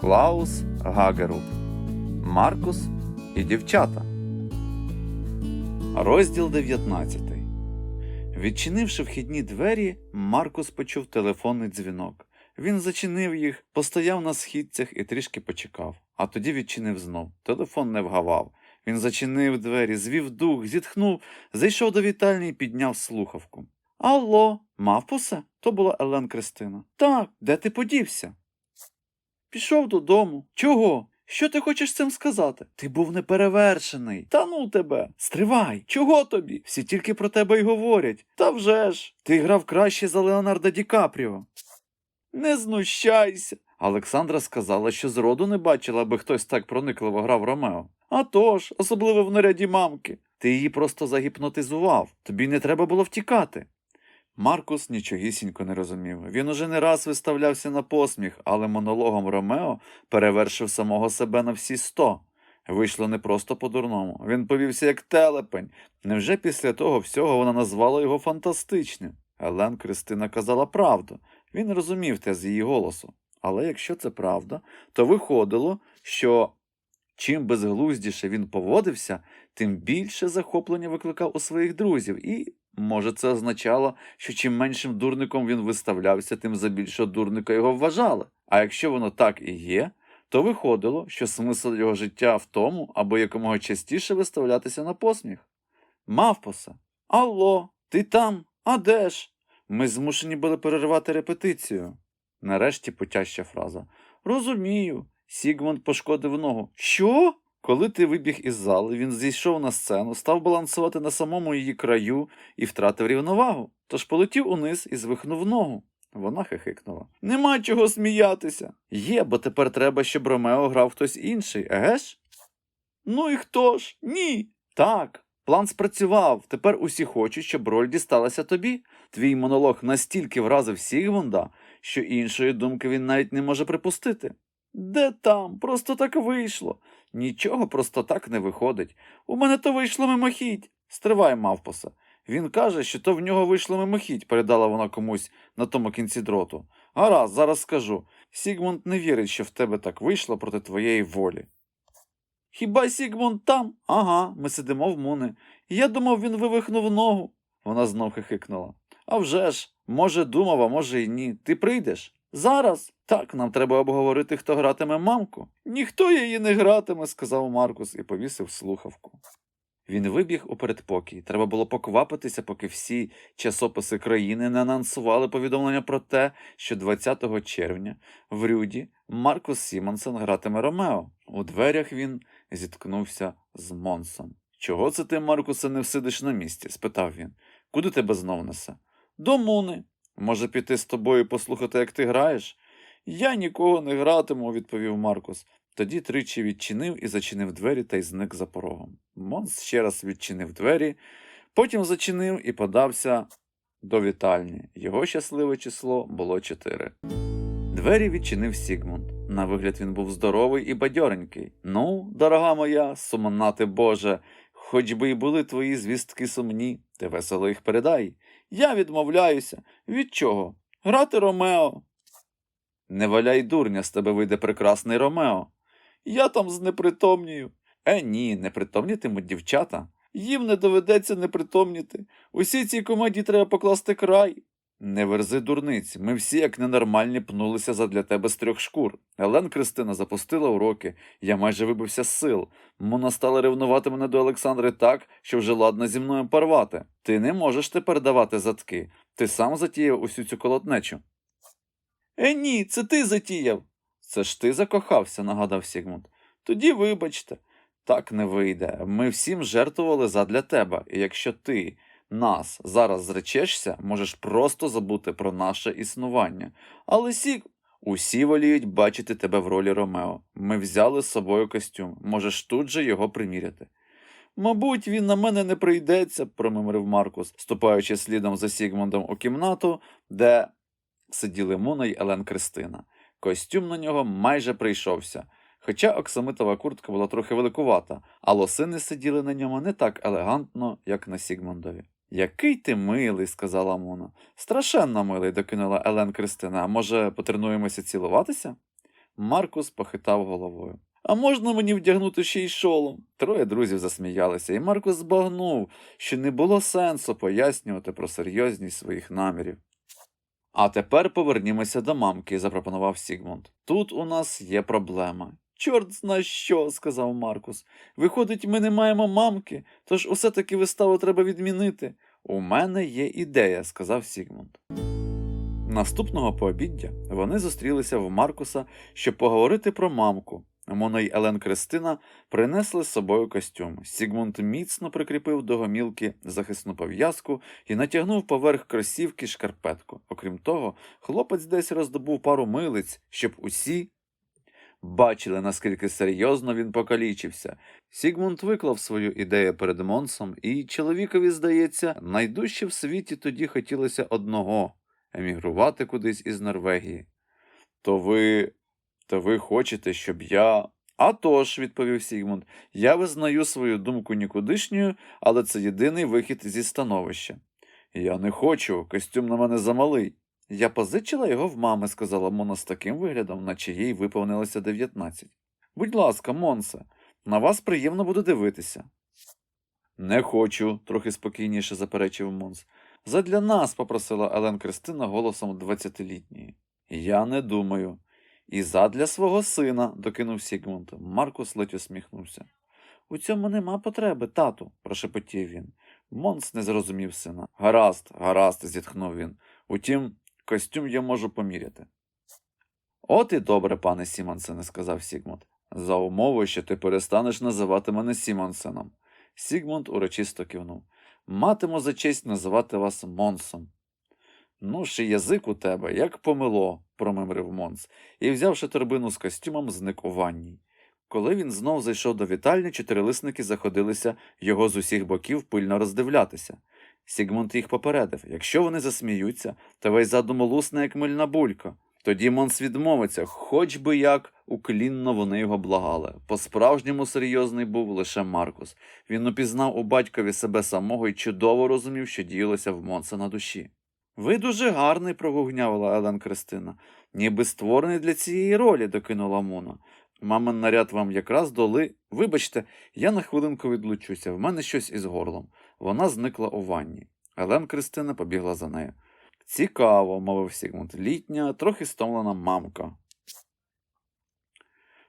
Клаус Гагеру, Маркус і дівчата. Розділ 19. Відчинивши вхідні двері, Маркус почув телефонний дзвінок. Він зачинив їх, постояв на східцях і трішки почекав, а тоді відчинив знов. Телефон не вгавав. Він зачинив двері, звів дух, зітхнув, зайшов до вітальні і підняв слухавку. Алло, мавпусе? То була Елен Кристина. Так, де ти подівся? Пішов додому. Чого? Що ти хочеш цим сказати? Ти був неперевершений. Та ну тебе. Стривай. Чого тобі? Всі тільки про тебе й говорять. Та вже ж. Ти грав краще за Леонардо Ді Капріо. Не знущайся. Олександра сказала, що зроду не бачила, аби хтось так проникливо грав Ромео. А тож, особливо в наряді мамки. Ти її просто загіпнотизував. Тобі не треба було втікати. Маркус нічогісінько не розумів. Він уже не раз виставлявся на посміх, але монологом Ромео перевершив самого себе на всі сто. Вийшло не просто по-дурному. Він повівся як телепень. Невже після того всього вона назвала його фантастичним? Елен Кристина казала правду. Він розумів те з її голосу. Але якщо це правда, то виходило, що чим безглуздіше він поводився, тим більше захоплення викликав у своїх друзів, і, може, це означало, що чим меншим дурником він виставлявся, тим за більшого дурника його вважали. А якщо воно так і є, то виходило, що смисл його життя в тому, аби якомога частіше виставлятися на посміх. Мавпоса, алло, ти там? А де ж? Ми змушені були перервати репетицію. Нарешті потяща фраза. Розумію. Сігмунд пошкодив ногу. Що? Коли ти вибіг із зали, він зійшов на сцену, став балансувати на самому її краю і втратив рівновагу, тож полетів униз і звихнув ногу. Вона хихикнула. Нема чого сміятися. Є, бо тепер треба, щоб Ромео грав хтось інший, еге ж? Ну і хто ж? Ні. Так. План спрацював. Тепер усі хочуть, щоб роль дісталася тобі. Твій монолог настільки вразив Сігмунда, що іншої думки він навіть не може припустити. Де там? Просто так вийшло. Нічого просто так не виходить. У мене то вийшло мимохідь. Стривай, мавпоса. Він каже, що то в нього вийшло мимохідь, передала вона комусь на тому кінці дроту. Гаразд, зараз скажу. Сігмунд не вірить, що в тебе так вийшло проти твоєї волі. Хіба Сігмунд там? Ага, ми сидимо в муни. Я думав, він вивихнув ногу. Вона знов хихикнула. А вже ж, може, думав, а може й ні. Ти прийдеш? Зараз? Так, нам треба обговорити, хто гратиме мамку. Ніхто її не гратиме, сказав Маркус і повісив слухавку. Він вибіг у передпокій. Треба було поквапитися, поки всі часописи країни не анонсували повідомлення про те, що 20 червня в Рюді Маркус Сімонсен гратиме Ромео. У дверях він зіткнувся з Монсом. Чого це ти, Маркусе, не всидиш на місці? спитав він. Куди тебе знов несе? До Муни. Може, піти з тобою послухати, як ти граєш? Я нікого не гратиму, відповів Маркус. Тоді тричі відчинив і зачинив двері та й зник за порогом. Монс ще раз відчинив двері, потім зачинив і подався до вітальні. Його щасливе число було чотири. Двері відчинив Сігмунд. На вигляд він був здоровий і бадьоренький. Ну, дорога моя, сумнати Боже, хоч би й були твої звістки сумні, ти весело їх передай. Я відмовляюся. Від чого? Грати Ромео. Не валяй дурня, з тебе вийде прекрасний Ромео. Я там знепритомнію. Е, ні, непритомнітимуть дівчата. Їм не доведеться непритомніти. Усій цій комедії треба покласти край. Не верзи дурниць. Ми всі, як ненормальні, пнулися задля тебе з трьох шкур. Елен Кристина запустила уроки, я майже вибився з сил. Мона стала ревнувати мене до Олександри так, що вже ладно зі мною порвати. Ти не можеш тепер давати задки. Ти сам затіяв усю цю колотнечу. Е, ні, це ти затіяв. Це ж ти закохався, нагадав Сігмунд. Тоді вибачте. Так не вийде. Ми всім жертвували задля тебе, і якщо ти нас зараз зречешся, можеш просто забути про наше існування. Але Сіг, усі воліють бачити тебе в ролі Ромео. Ми взяли з собою костюм, можеш тут же його приміряти. Мабуть, він на мене не прийдеться, промимрив Маркус, ступаючи слідом за Сігмундом у кімнату, де сиділи Муна й Елен Кристина. Костюм на нього майже прийшовся. Хоча оксамитова куртка була трохи великувата, а лосини сиділи на ньому не так елегантно, як на Сігмундові. Який ти милий, сказала Мона. Страшенно милий, докинула Елен Кристина. А може, потренуємося цілуватися? Маркус похитав головою. А можна мені вдягнути ще й шолом? Троє друзів засміялися, і Маркус збагнув, що не було сенсу пояснювати про серйозність своїх намірів. А тепер повернімося до мамки, запропонував Сігмунд. Тут у нас є проблема. Чорт зна що, сказав Маркус. Виходить, ми не маємо мамки, тож усе таки виставу треба відмінити. У мене є ідея, сказав Сігмунд. Наступного пообіддя вони зустрілися в Маркуса, щоб поговорити про мамку. Мона й Елен Кристина принесли з собою костюм. Сігмунд міцно прикріпив до гомілки захисну пов'язку і натягнув поверх кросівки шкарпетку. Окрім того, хлопець десь роздобув пару милиць, щоб усі бачили, наскільки серйозно він покалічився. Сігмунд виклав свою ідею перед Монсом, і чоловікові, здається, найдужче в світі тоді хотілося одного емігрувати кудись із Норвегії. То ви. То ви хочете, щоб я. «А тож», – відповів Сігмунд, я визнаю свою думку нікудишньою, але це єдиний вихід зі становища. Я не хочу, костюм на мене замалий. Я позичила його в мами, сказала Мона з таким виглядом, наче їй виповнилося дев'ятнадцять. Будь ласка, Монсе, на вас приємно буде дивитися. Не хочу, трохи спокійніше заперечив Монс. Задля нас, попросила Елен Кристина голосом двадцятилітньої. Я не думаю. І задля свого сина, докинув Сігмунд. Маркус ледь усміхнувся. У цьому нема потреби, тату, прошепотів він. Монс не зрозумів сина. Гаразд, гаразд, зітхнув він. Утім, костюм я можу поміряти. От і добре, пане Сімонсене, сказав Сігмунд. За умовою, що ти перестанеш називати мене Сімонсеном. Сігмунд урочисто кивнув. Матиму за честь називати вас Монсом. Ну, ще язик у тебе, як помило, промимрив Монс, і, взявши торбину з костюмом, зник у ванній. Коли він знов зайшов до вітальні, чотирилисники заходилися його з усіх боків пильно роздивлятися. Сігмунд їх попередив якщо вони засміються, то весь задум лусне, як мильна булька. Тоді Монс відмовиться, хоч би як уклінно вони його благали. По-справжньому серйозний був лише Маркус. Він упізнав у батькові себе самого і чудово розумів, що діялося в Монса на душі. Ви дуже гарний, прогугнявила Елен Кристина. Ніби створений для цієї ролі, докинула Мона. Мамин наряд вам якраз доли. Вибачте, я на хвилинку відлучуся, в мене щось із горлом. Вона зникла у ванні. Елен Кристина побігла за нею. Цікаво, мовив Сігмунд. Літня, трохи стомлена мамка.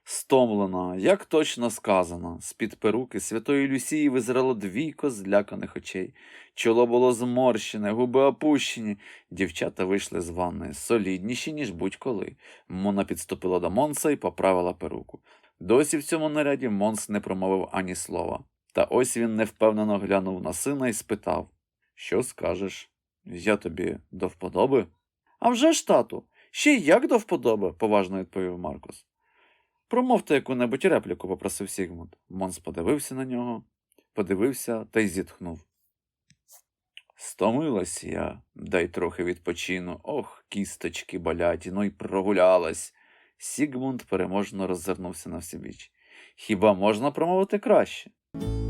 Стомлена, як точно сказано, з-під перуки святої Люсії визирало двійко зляканих очей. Чоло було зморщене, губи опущені. Дівчата вийшли з ванни, солідніші, ніж будь-коли. Мона підступила до Монса і поправила перуку. Досі в цьому наряді Монс не промовив ані слова. Та ось він невпевнено глянув на сина і спитав Що скажеш? Я тобі до вподоби? «А вже ж, тату, ще як до вподоби, поважно відповів Маркус. Промовте яку-небудь репліку, попросив Сігмунд. Монс подивився на нього, подивився та й зітхнув. Стомилась я, дай трохи відпочину. Ох, кісточки болять, ну й прогулялась. Сігмунд переможно роззирнувся на всебіч. Хіба можна промовити краще?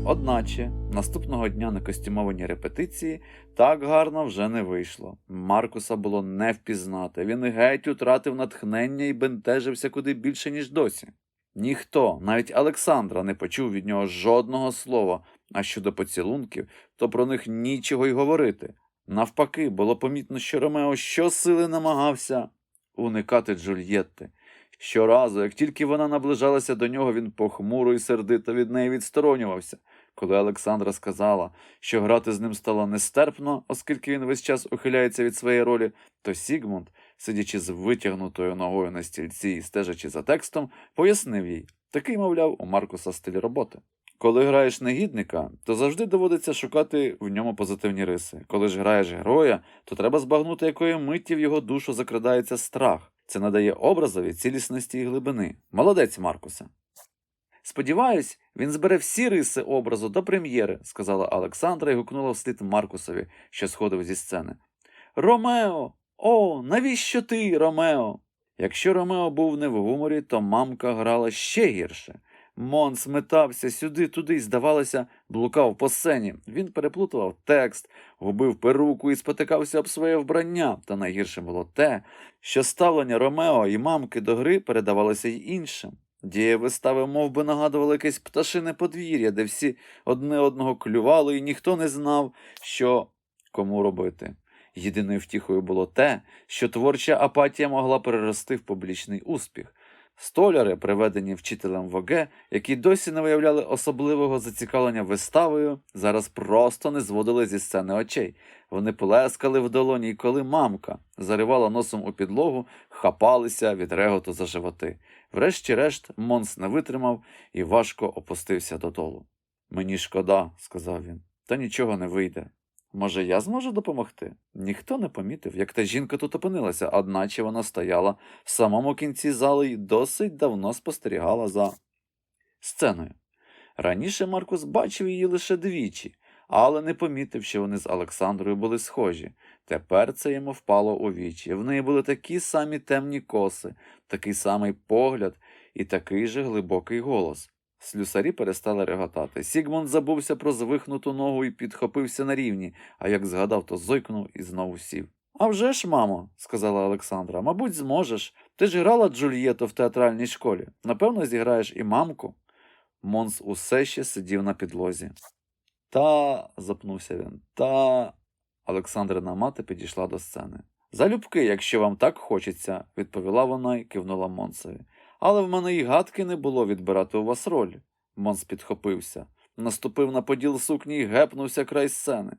Одначе, наступного дня на костюмованій репетиції так гарно вже не вийшло. Маркуса було не впізнати. Він геть утратив натхнення і бентежився куди більше, ніж досі. Ніхто, навіть Олександра, не почув від нього жодного слова, а щодо поцілунків, то про них нічого й говорити. Навпаки, було помітно, що Ромео щосили намагався уникати Джульєтти. Щоразу, як тільки вона наближалася до нього, він похмуро і сердито від неї відсторонювався. Коли Олександра сказала, що грати з ним стало нестерпно, оскільки він весь час ухиляється від своєї ролі, то Сігмунд, сидячи з витягнутою ногою на стільці і стежачи за текстом, пояснив їй такий, мовляв, у Маркуса стиль роботи. Коли граєш негідника, то завжди доводиться шукати в ньому позитивні риси. Коли ж граєш героя, то треба збагнути, якої миті в його душу закрадається страх. Це надає образові цілісності і глибини. Молодець, Маркуса. Сподіваюсь, він збере всі риси образу до прем'єри, сказала Олександра і гукнула вслід Маркусові, що сходив зі сцени. Ромео! О, навіщо ти, Ромео? Якщо Ромео був не в гуморі, то мамка грала ще гірше. Монс метався сюди, туди, й, здавалося, блукав по сцені. Він переплутував текст, губив перуку і спотикався об своє вбрання. Та найгірше було те, що ставлення Ромео і мамки до гри передавалося й іншим. Дія вистави мов би, нагадувала якесь пташине подвір'я, де всі одне одного клювали, і ніхто не знав, що кому робити. Єдиною втіхою було те, що творча апатія могла перерости в публічний успіх. Столяри, приведені вчителем ВГ, які досі не виявляли особливого зацікавлення виставою, зараз просто не зводили зі сцени очей. Вони плескали в долоні, і коли мамка заривала носом у підлогу, хапалися від реготу за животи. Врешті-решт Монс не витримав і важко опустився додолу. Мені шкода, сказав він, та нічого не вийде. Може, я зможу допомогти? Ніхто не помітив, як та жінка тут опинилася, одначе вона стояла в самому кінці зали і досить давно спостерігала за сценою. Раніше Маркус бачив її лише двічі, але не помітив, що вони з Олександрою були схожі. Тепер це йому впало у вічі. В неї були такі самі темні коси, такий самий погляд і такий же глибокий голос. Слюсарі перестали реготати. Сігмунд забувся про звихнуту ногу і підхопився на рівні, а як згадав, то зойкнув і знову сів. «А вже ж, мамо, сказала Олександра, мабуть, зможеш. Ти ж грала Джульєту в театральній школі. Напевно, зіграєш і мамку. Монс усе ще сидів на підлозі. Та, запнувся він, та. Олександрина мати підійшла до сцени. Залюбки, якщо вам так хочеться, відповіла вона і кивнула Монсові. Але в мене й гадки не було відбирати у вас роль. Монс підхопився, наступив на поділ сукні і гепнувся край сцени.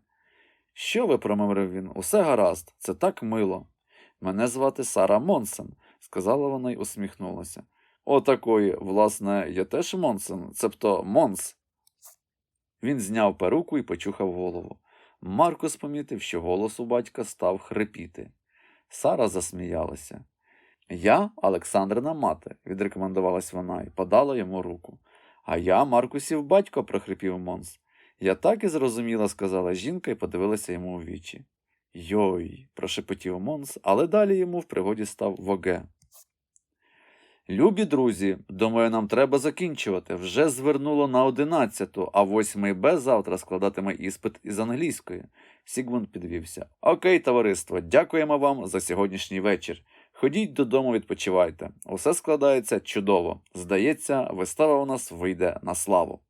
Що ви, промовив він, усе гаразд, це так мило. Мене звати Сара Монсен, сказала вона й усміхнулася. Отакої, власне, я теж Монсен, цебто Монс. Він зняв перуку і почухав голову. Маркус помітив, що голос у батька став хрипіти. Сара засміялася. Я Олександрина мати, відрекомендувалась вона і подала йому руку. А я Маркусів батько, прохрипів Монс. Я так і зрозуміла, сказала жінка і подивилася йому у вічі. Йой, прошепотів Монс, але далі йому в пригоді став Воге. Любі друзі, думаю, нам треба закінчувати. Вже звернуло на одинадцяту, а восьмий Б завтра складатиме іспит із англійської. Сігмунд підвівся. Окей, товариство, дякуємо вам за сьогоднішній вечір. Ходіть додому, відпочивайте. Усе складається чудово. Здається, вистава у нас вийде на славу.